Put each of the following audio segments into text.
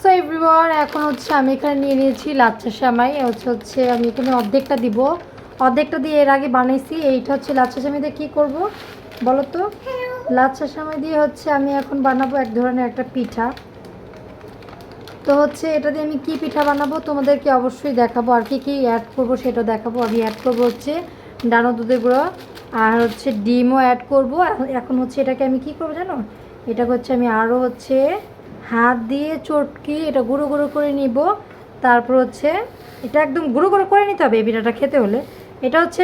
So everyone, এখন হচ্ছে আমি এখানে নিয়ে নিয়েছি লাচ্ছা সেমাই। হচ্ছে হচ্ছে আমি এখানে অর্ধেকটা দিব। অর্ধেকটা দিয়ে এর আগে বানাইছি। এইটা হচ্ছে লাচ্ছা সেমাই দিয়ে কী করব বলো তো? লাচ্ছা সামাই দিয়ে হচ্ছে আমি এখন বানাবো এক ধরনের একটা পিঠা। তো হচ্ছে এটা দিয়ে আমি কি পিঠা বানাবো তোমাদেরকে অবশ্যই দেখাবো। আর কি কি অ্যাড করব সেটা দেখাবো। আমি অ্যাড করব হচ্ছে ডানো দুধের গুঁড়ো আর হচ্ছে ডিমও অ্যাড করব। এখন হচ্ছে এটাকে আমি কি করব জানো? এটাকে হচ্ছে আমি আরও হচ্ছে হাত দিয়ে চটকি এটা গুঁড়ো গুঁড়ো করে নিব। তারপর হচ্ছে এটা একদম গুঁড়ো গুঁড়ো করে নিতে হবে এই পিঠাটা খেতে হলে। এটা হচ্ছে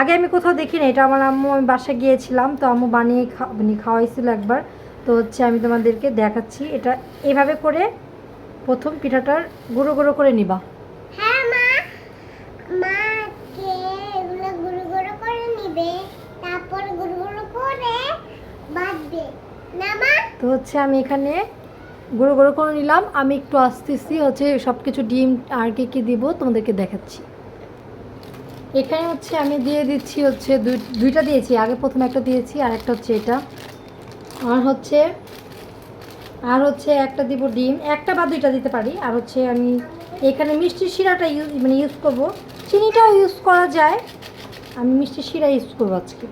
আগে আমি কোথাও দেখিনি এটা আমার আম্মু আমি বাসায় গিয়েছিলাম তো আম্মু বানিয়ে মানে খাওয়াইছিল একবার। তো হচ্ছে আমি তোমাদেরকে দেখাচ্ছি এটা এভাবে করে প্রথম পিঠাটার গুঁড়ো গুঁড়ো করে নিবা। হ্যাঁ মা। মা গুঁড়ো গুঁড়ো করে নিবে তারপর গুঁড়ো গুঁড়ো করে বাঁধবে। না মা? তো হচ্ছে আমি এখানে গুঁড়ো গুঁড়ো করে নিলাম। আমি একটু আসতেছি, হচ্ছে সব কিছু ডিম আর কি কী দিব তোমাদেরকে দেখাচ্ছি। এখানে হচ্ছে আমি দিয়ে দিচ্ছি হচ্ছে দুই, দুইটা দিয়েছি। আগে প্রথমে একটা দিয়েছি, আর একটা হচ্ছে এটা। আর হচ্ছে আর হচ্ছে একটা দিব ডিম। একটা বা দুইটা দিতে পারি। আর হচ্ছে আমি এখানে মিষ্টি শিরাটা ইউজ মানে ইউজ করব। চিনিটাও ইউজ করা যায়। আমি মিষ্টি শিরা ইউজ করব আজকে।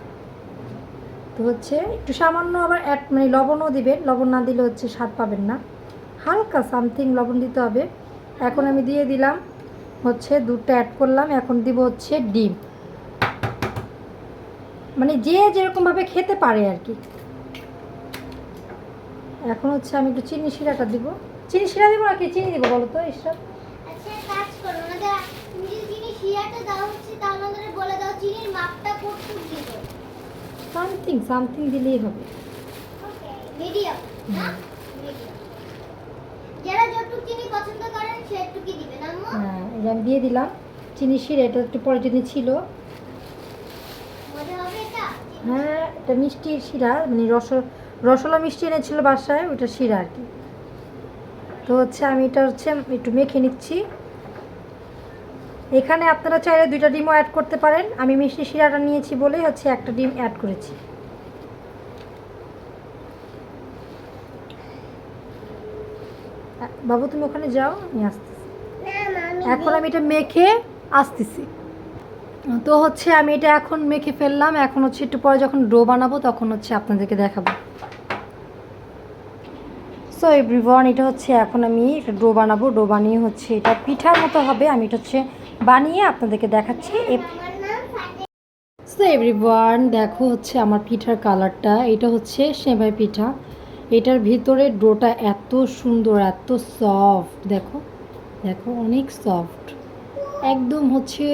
তো হচ্ছে, একটু সামান্য আবার অ্যাড মানে লবণও দিবেন। লবণ না দিলে হচ্ছে স্বাদ পাবেন না। হালকা সামথিং লবণ দিতে হবে। এখন আমি দিয়ে দিলাম হচ্ছে দুধটা অ্যাড করলাম। এখন দিব হচ্ছে ডিম। মানে যে যেরকমভাবে খেতে পারে আর কি এখন হচ্ছে আমি একটু চিনি শিরাটা দিব। চিনি শিরা দিব নাকি? চিনি দিব বলো তো এইসব আচ্ছা চিনি শিরাটা দাও হচ্ছে তাহলে বলে দাও চিনির মাপটা কতটুকু দিবে? সামথিং সামথিং দিলেই হবে। মিডিয়াম যারা যতটুকু চিনি পছন্দ করেন সে দিবেন আম্মু। হ্যাঁ এই আমি দিয়ে দিলাম। চিনি শিরা এটা একটু পরে চিনি ছিল। মজা হবে এটা? হ্যাঁ এটা মিষ্টি শিরা মানে রস রসলা মিষ্টি এনেছিল বাসায় ওইটা শিরা আর কি। তো হচ্ছে আমি এটা হচ্ছে একটু মেখে নিচ্ছি। এখানে আপনারা চাইলে দুইটা ডিমও অ্যাড করতে পারেন। আমি মিষ্টি শিরাটা নিয়েছি বলেই হচ্ছে একটা ডিম অ্যাড করেছি। বাবু, তুমি ওখানে যাও, আমি আসতেছি। এখন আমি এটা মেখে আসতেছি। তো হচ্ছে আমি এটা এখন মেখে ফেললাম। এখন হচ্ছে একটু পরে যখন ডো বানাবো তখন হচ্ছে আপনাদেরকে দেখাবো। সো এভরিওয়ান এটা হচ্ছে এখন আমি ডো বানাবো। ডো বানিয়ে হচ্ছে এটা পিঠার মতো হবে। আমি এটা হচ্ছে বানিয়ে আপনাদেরকে দেখাচ্ছি সো এভরিওয়ান দেখো হচ্ছে আমার পিঠার কালারটা। এটা হচ্ছে সেমাই পিঠা। এটার ভিতরে ডোটা এত সুন্দর, এত সফট দেখো। দেখো, অনেক সফট একদম হচ্ছে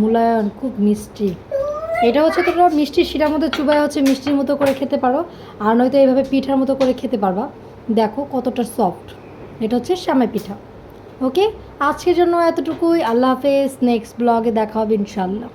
মূলায়ন খুব মিষ্টি। এটা হচ্ছে তোমরা মিষ্টি শিরার মধ্যে চুবাই হচ্ছে মিষ্টির মতো করে খেতে পারো। আর নয়তো এইভাবে পিঠার মতো করে খেতে পারবা। দেখো কতটা সফট এটা হচ্ছে শ্যামাই পিঠা। ওকে আজকের জন্য এতটুকুই। আল্লাহ হাফেজ। নেক্সট ব্লগে দেখা হবে ইনশাল্লাহ